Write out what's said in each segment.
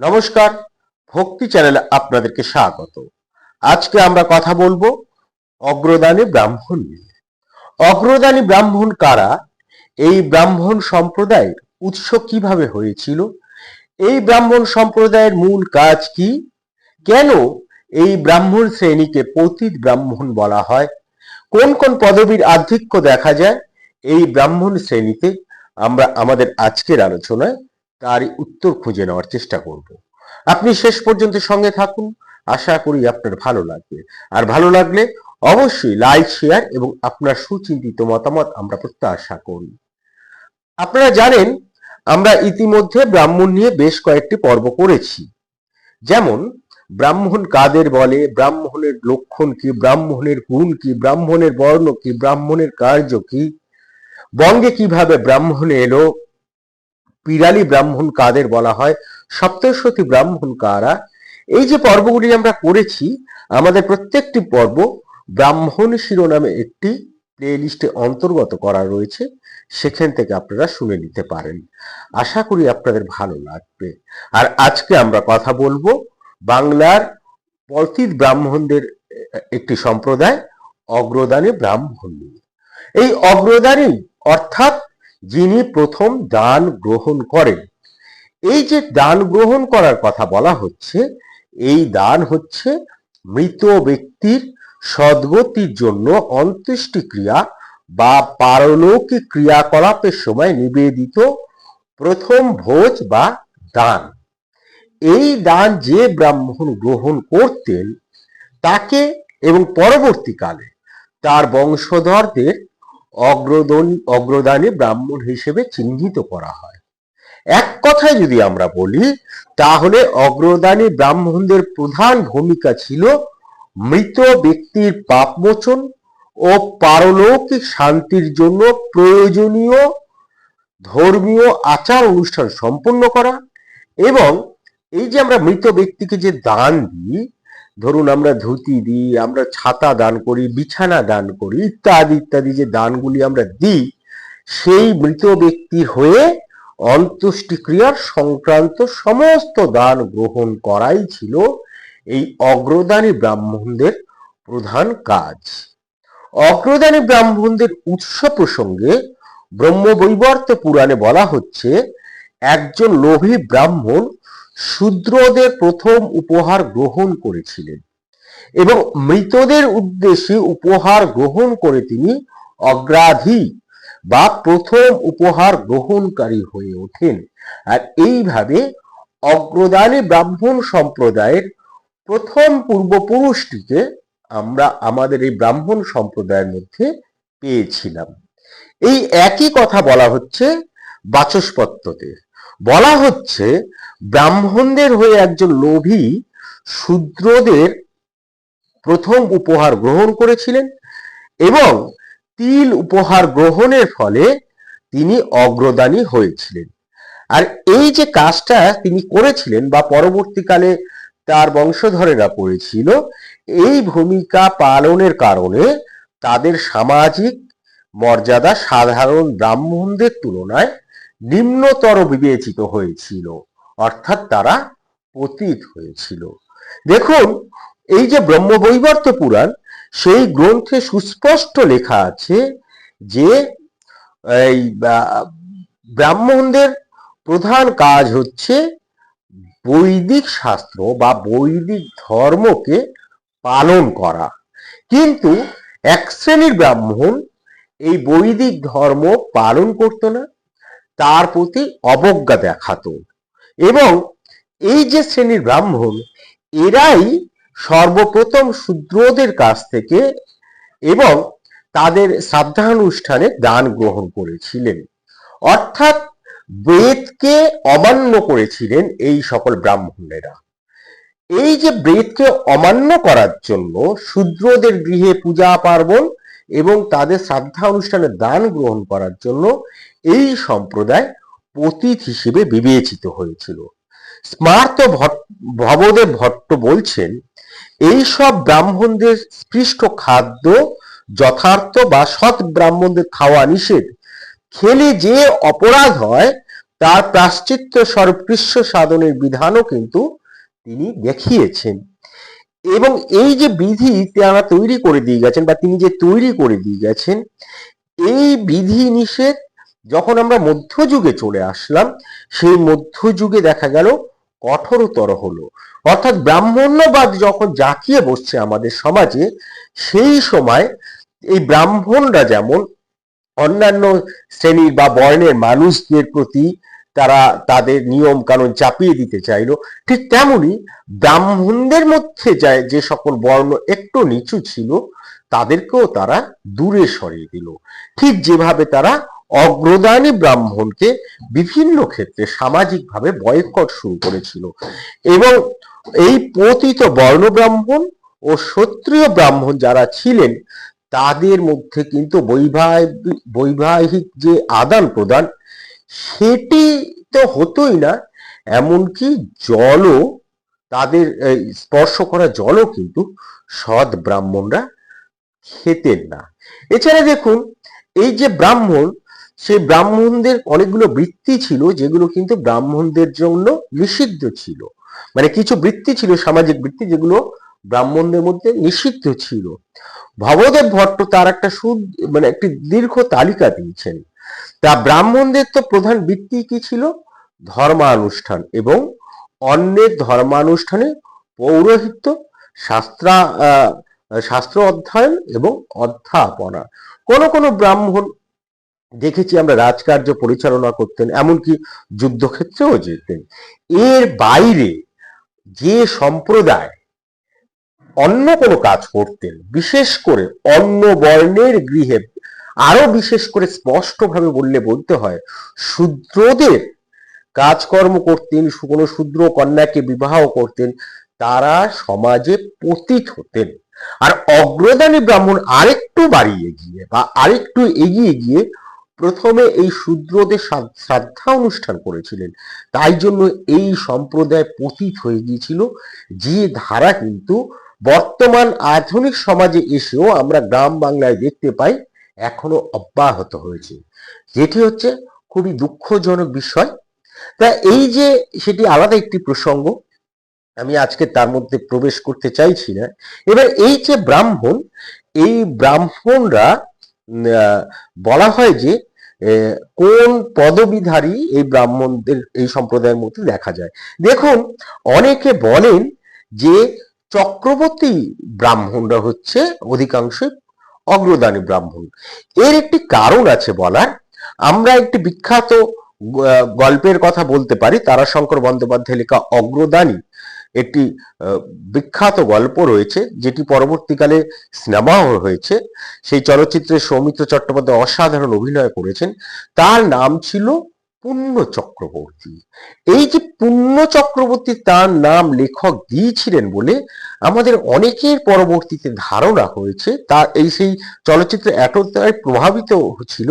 নমস্কার, ভক্তি চ্যানেলে আপনাদেরকে স্বাগত। আজকে আমরা কথা বলব অগ্রদানী ব্রাহ্মণ নিয়ে। অগ্রদানী ব্রাহ্মণ কারা? এই ব্রাহ্মণ সম্প্রদায়ের উৎস কীভাবে হয়েছিল? এই ব্রাহ্মণ সম্প্রদায়ের মূল কাজ কি? কেন এই ব্রাহ্মণ শ্রেণীকে পতিত ব্রাহ্মণ বলা হয়? কোন কোন পদবীর আধিক্য দেখা যায়? এই ব্রাহ্মণ শ্রেণীতে আমরা আমাদের আজকের আলোচনায় তারই উত্তর খুঁজে নেওয়ার চেষ্টা করব। আপনি শেষ পর্যন্ত সঙ্গে থাকুন। আশা করি আপনার ভালো লাগবে। আর ভালো লাগলে অবশ্যই লাইক শেয়ার এবং আপনার সুচিন্তিত মতামত আমরা প্রত্যাশা করি। আপনারা জানেন, আমরা ইতিমধ্যে ব্রাহ্মণ নিয়ে বেশ কয়েকটি পর্ব করেছি। যেমন, ব্রাহ্মণ কাদের বলে, ব্রাহ্মণের লক্ষণ কি, ব্রাহ্মণের গুণ কি, ব্রাহ্মণের বর্ণ কি, ব্রাহ্মণের কার্য কি, বঙ্গে কীভাবে ব্রাহ্মণ এলো পিরালি ব্রাহ্মণ কাদের বলা হয়? সপ্তশতী ব্রাহ্মণ কারা? এই যে পর্বগুলি আমরা করেছি, আমাদের প্রত্যেকটি পর্ব ব্রাহ্মণ শিরোনামে একটি প্লে লিস্টে অন্তর্গত করা রয়েছে। সেখান থেকে আপনারা শুনে নিতে পারেন। আশা করি আপনাদের ভালো লাগবে। আর আজকে আমরা কথা বলব বাংলার পতিত ব্রাহ্মণদের, একটি সম্প্রদায়, অগ্রদানী ব্রাহ্মণ এই অগ্রদানী অর্থাৎ যিনি প্রথম দান গ্রহণ করেন। এই যে দান গ্রহণ করার কথা বলা হচ্ছে, এই দান হচ্ছে মৃত ব্যক্তির সদ্গতির জন্য অন্ত্যেষ্টি ক্রিয়া বা পারলৌকিক ক্রিয়াকলাপের সময় নিবেদিত প্রথম ভোজ বা দান। এই দান যে ব্রাহ্মণ গ্রহণ করতেন, তাকে এবং পরবর্তীকালে তার বংশধরদের অগ্রদনী, অগ্রদানী ব্রাহ্মণ হিসেবে চিহ্নিত করা হয়। এক কথায় যদি আমরা বলি, তাহলে অগ্রদানী ব্রাহ্মণদের প্রধান ভূমিকা ছিল মৃত ব্যক্তির পাপমোচন ও পারলৌকিক শান্তির জন্য প্রয়োজনীয় ধর্মীয় আচার অনুষ্ঠান সম্পন্ন করা এবং এই যে আমরা মৃত ব্যক্তিকে যে দান দিই ধরুন আমরা ধুতি দিই, আমরা ছাতা দান করি, বিছানা দান করি, ইত্যাদি ইত্যাদি যে দানগুলি আমরা দিই, সেই মৃত ব্যক্তির হয়ে অন্ত্যেষ্টিক্রিয়ার সংক্রান্ত সমস্ত দান গ্রহণ করাই ছিল এই অগ্রদানী ব্রাহ্মণদের প্রধান কাজ। অগ্রদানী ব্রাহ্মণদের উৎস প্রসঙ্গে ব্রহ্মবৈবর্ত পুরাণে বলা হচ্ছে, একজন লোভী ব্রাহ্মণ শূদ্রদের প্রথম উপহার গ্রহণ করেছিলেন এবং মৃতদের উদ্দেশ্যে উপহার গ্রহণ করে তিনি অগ্রাধী বা প্রথম উপহার গ্রহণকারী হয়ে ওঠেন। আর এইভাবে অগ্রদানী ব্রাহ্মণ সম্প্রদায়ের প্রথম পূর্বপুরুষটিকে আমরা আমাদের এই ব্রাহ্মণ সম্প্রদায়ের মধ্যে পেয়েছিলাম। এই একই কথা বলা হচ্ছে বাচস্পত্যতে। বলা হচ্ছে ব্রাহ্মণদের হয়ে একজন লোভী শূদ্রদের প্রথম উপহার গ্রহণ করেছিলেন এবং তিল উপহার গ্রহণের ফলে তিনি অগ্রদানী হয়েছিলেন। আর এই যে কাজটা তিনি করেছিলেন বা পরবর্তীকালে তার বংশধরেরা করেছিল, এই ভূমিকা পালনের কারণে তাদের সামাজিক মর্যাদা সাধারণ ব্রাহ্মণদের তুলনায় নিম্নতর বিবেচিত হয়েছিল, অর্থাৎ তারা পতিত হয়েছিল। দেখুন, এই যে ব্রহ্মবৈবর্ত পুরাণ, সেই গ্রন্থে সুস্পষ্ট লেখা আছে যে, এই ব্রাহ্মণদের প্রধান কাজ হচ্ছে বৈদিক শাস্ত্র বা বৈদিক ধর্মকে পালন করা। কিন্তু এক শ্রেণির ব্রাহ্মণ এই বৈদিক ধর্ম পালন করত না। তার প্রতি অবজ্ঞা দেখাতো। এবং এই যে শ্রেণির ব্রাহ্মণ, এরাই সর্বপ্রথম শূদ্রদের কাছ থেকে এবং তাদের শ্রাদ্ধানুষ্ঠানে দান গ্রহণ করেছিলেন। অর্থাৎ বেদকে অমান্য করেছিলেন এই সকল ব্রাহ্মণেরা। এই যে বেদকে অমান্য করার জন্য শূদ্রদের গৃহে পূজা পার্বণ এবং তাদের শ্রাদ্ধা অনুষ্ঠানে দান গ্রহণ করার জন্য এই সম্প্রদায় পতীত হিসেবে বিবেচিত হয়েছিল। স্মার্ত ভবদেব ভট্ট বলছেন এই সব ব্রাহ্মণদের স্পৃষ্ট খাদ্য যথার্থ বা সৎ ব্রাহ্মণদের খাওয়া নিষেধ। খেলে যে অপরাধ হয়, তার প্রাশ্চিত্য স্বরূপ কৃষ্ণ সাধনের বিধানও কিন্তু তিনি দেখিয়েছেন। এবং এই যে বিধি তারা তৈরি করে দিয়ে গেছেন বা তিনি যে তৈরি করে দিয়ে গেছেন, এই বিধি নিষেধ যখন আমরা মধ্যযুগে চলে আসলাম, সেই মধ্যযুগে দেখা গেল কঠোরতর হলো। অর্থাৎ ব্রাহ্মণ্যবাদ যখন জাঁকিয়ে বসছে আমাদের সমাজে, সেই সময় এই ব্রাহ্মণরা যেমন অন্যান্য শ্রেণির বা বর্ণের মানুষদের প্রতি তারা তাদের নিয়ম কানুন চাপিয়ে দিতে চাইলো। ঠিক তেমনি ব্রাহ্মণদের মধ্যে যায় যে সকল বর্ণ একটু নিচু ছিল, তাদেরকেও তারা দূরে সরিয়ে দিল। ঠিক যেভাবে তারা অগ্রদানী ব্রাহ্মণকে বিভিন্ন ক্ষেত্রে সামাজিকভাবে বয়কট শুরু করেছিল এবং এই পতিত বর্ণ ব্রাহ্মণ ও ক্ষত্রিয় ব্রাহ্মণ যারা ছিলেন, তাদের মধ্যে কিন্তু বৈবাহিক বৈবাহিক যে আদান প্রদান সেটি তো হতোই না, এমনকি জলও তাদের স্পর্শ করা জলও কিন্তু সৎ ব্রাহ্মণরা খেতেন না। এছাড়া দেখুন, এই যে ব্রাহ্মণ, সেই ব্রাহ্মণদের অনেকগুলো বৃত্তি ছিল, যেগুলো কিন্তু ব্রাহ্মণদের জন্য নিষিদ্ধ ছিল। মানে কিছু বৃত্তি ছিল, সামাজিক বৃত্তি, যেগুলো ব্রাহ্মণদের মধ্যে নিষিদ্ধ ছিল। ভবদেব ভট্ট তার একটা সুদ মানে একটি দীর্ঘ তালিকা দিয়েছেন। তা ব্রাহ্মণদের তো প্রধান বৃত্তি কি ছিল? ধর্মানুষ্ঠান এবং অন্যের ধর্মানুষ্ঠানে পৌরোহিত্য, শাস্ত্রা শাস্ত্র অধ্যয়ন এবং অধ্যাপনা। কোন কোন ব্রাহ্মণ দেখেছি আমরা রাজকার্য পরিচালনা করতেন, এমনকি যুদ্ধক্ষেত্রেও যেতেন। এর বাইরে যে সম্প্রদায় অন্য কোনো কাজ করতেন, বিশেষ করে অন্য বর্ণের গৃহে আরও বিশেষ করে স্পষ্টভাবে বললে বলতে হয়, শূদ্রদের কাজকর্ম করতেন, কোনো শূদ্র কন্যাকে বিবাহ করতেন, তারা সমাজে পতিত হতেন। আর অগ্রদানী ব্রাহ্মণ আরেকটু বাড়িয়ে গিয়ে বা আরেকটু এগিয়ে গিয়ে প্রথমে এই শূদ্রদের শ্রা- শ্রাদ্ধা অনুষ্ঠান করেছিলেন। তাই জন্য এই সম্প্রদায় পতিত হয়ে গিয়েছিল। যে ধারা কিন্তু বর্তমান আধুনিক সমাজে এসেও আমরা গ্রাম বাংলায় দেখতে পাই এখনও অব্যাহত হয়েছে। যেটি হচ্ছে খুবই দুঃখজনক বিষয়। তা এই যে সেটি আলাদা একটি প্রসঙ্গ, আমি আজকে তার মধ্যে প্রবেশ করতে চাইছি না। এবার এই যে ব্রাহ্মণ, এই ব্রাহ্মণরা বলা হয় যে কোন পদবিধারী এই ব্রাহ্মণদের এই সম্প্রদায়ের মধ্যে দেখা যায়। দেখুন, অনেকে বলেন যে চক্রবর্তী ব্রাহ্মণরা হচ্ছে অধিকাংশ অগ্রদানী ব্রাহ্মণ। এর একটি কারণ আছে বলার। আমরা একটি বিখ্যাত গল্পের কথা বলতে পারি। তারাশঙ্কর বন্দ্যোপাধ্যায় লেখা অগ্রদানী একটি বিখ্যাত গল্প রয়েছে, যেটি পরবর্তীকালে সিনেমাও হয়েছে। সেই চলচ্চিত্রে সৌমিত্র চট্টোপাধ্যায় অসাধারণ অভিনয় করেছেন। তার নাম ছিল পুণ্য চক্রবর্তী। এই যে পুণ্য চক্রবর্তী তার নাম লেখক দিয়েছিলেন বলে আমাদের অনেকের পরবর্তীতে ধারণা হয়েছে তার এই সেই চলচ্চিত্র এতটাই প্রভাবিত ছিল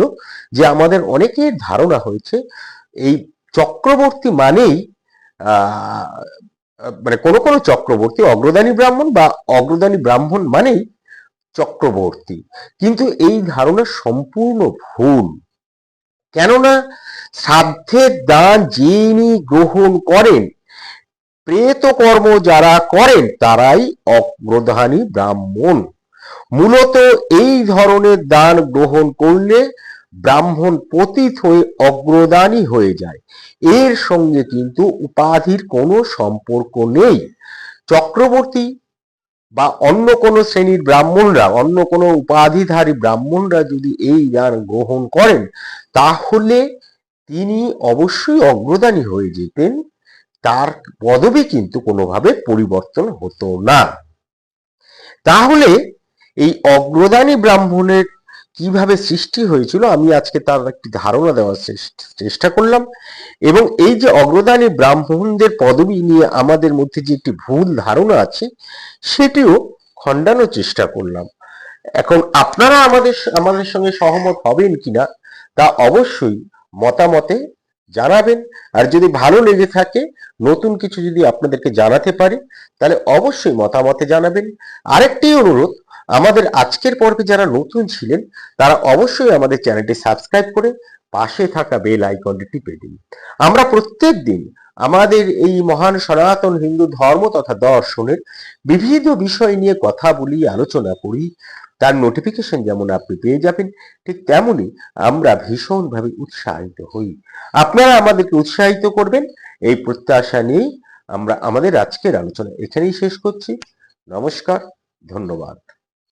যে আমাদের অনেকের ধারণা হয়েছে, এই চক্রবর্তী মানেই মানে কোনো কোনো চক্রবর্তী অগ্রদানী ব্রাহ্মণ বা অগ্রদানী ব্রাহ্মণ মানেই চক্রবর্তী। কিন্তু এই ধারণা সম্পূর্ণ ভুল। কেননা শ্রাদ্ধের দান যিনি গ্রহণ করেন প্রেত কর্ম যারা করেন, তারাই অগ্রধানী ব্রাহ্মণ। মূলত এই ধরনের দান গ্রহণ করলে ব্রাহ্মণ পতিত হয়ে অগ্রদানী হয়ে যায়। এর সঙ্গে কিন্তু উপাধির কোনো সম্পর্ক নেই। চক্রবর্তী বা অন্য কোনো শ্রেণির ব্রাহ্মণরা, অন্য কোনো উপাধিধারী ব্রাহ্মণরা যদি এই জ্ঞান গ্রহণ করেন, তাহলে তিনি অবশ্যই অগ্রদানী হয়ে যেতেন। তার পদবি কিন্তু কোনোভাবে পরিবর্তন হতো না। তাহলে এই অগ্রদানী ব্রাহ্মণের কীভাবে সৃষ্টি হয়েছিল, আমি আজকে তার একটি ধারণা দেওয়ার চেষ্টা- করলাম। এবং এই যে অগ্রদানী ব্রাহ্মণদের পদবি নিয়ে আমাদের মধ্যে যে একটি ভুল ধারণা আছে, সেটিও খণ্ডানোর চেষ্টা করলাম। এখন আপনারা আমাদের আমাদের সঙ্গে সহমত হবেন কিনা, তা অবশ্যই মতামতে জানাবেন। আর যদি ভালো লেগে থাকে, নতুন কিছু যদি আপনাদেরকে জানাতে পারি, তাহলে অবশ্যই মতামতে জানাবেন। আরেকটি অনুরোধ আমাদের আজকের পর্বে যারা নতুন ছিলেন, তারা অবশ্যই আমাদের চ্যানেলটি সাবস্ক্রাইব করে পাশে থাকা বেল আইকনটি টিপে দিন। আমরা প্রত্যেক দিন আমাদের এই মহান সনাতন হিন্দু ধর্ম তথা দর্শনের বিবিধ বিষয় নিয়ে কথা বলি, আলোচনা করি। তার নোটিফিকেশন যেমন আপনি পেয়ে যাবেন, ঠিক তেমনি আমরা ভীষণভাবে উৎসাহিত হই। আপনারা আমাদেরকে উৎসাহিত করবেন। এই প্রত্যাশা নিয়েই আমরা আমাদের আজকের আলোচনা এখানেই শেষ করছি। নমস্কার, ধন্যবাদ।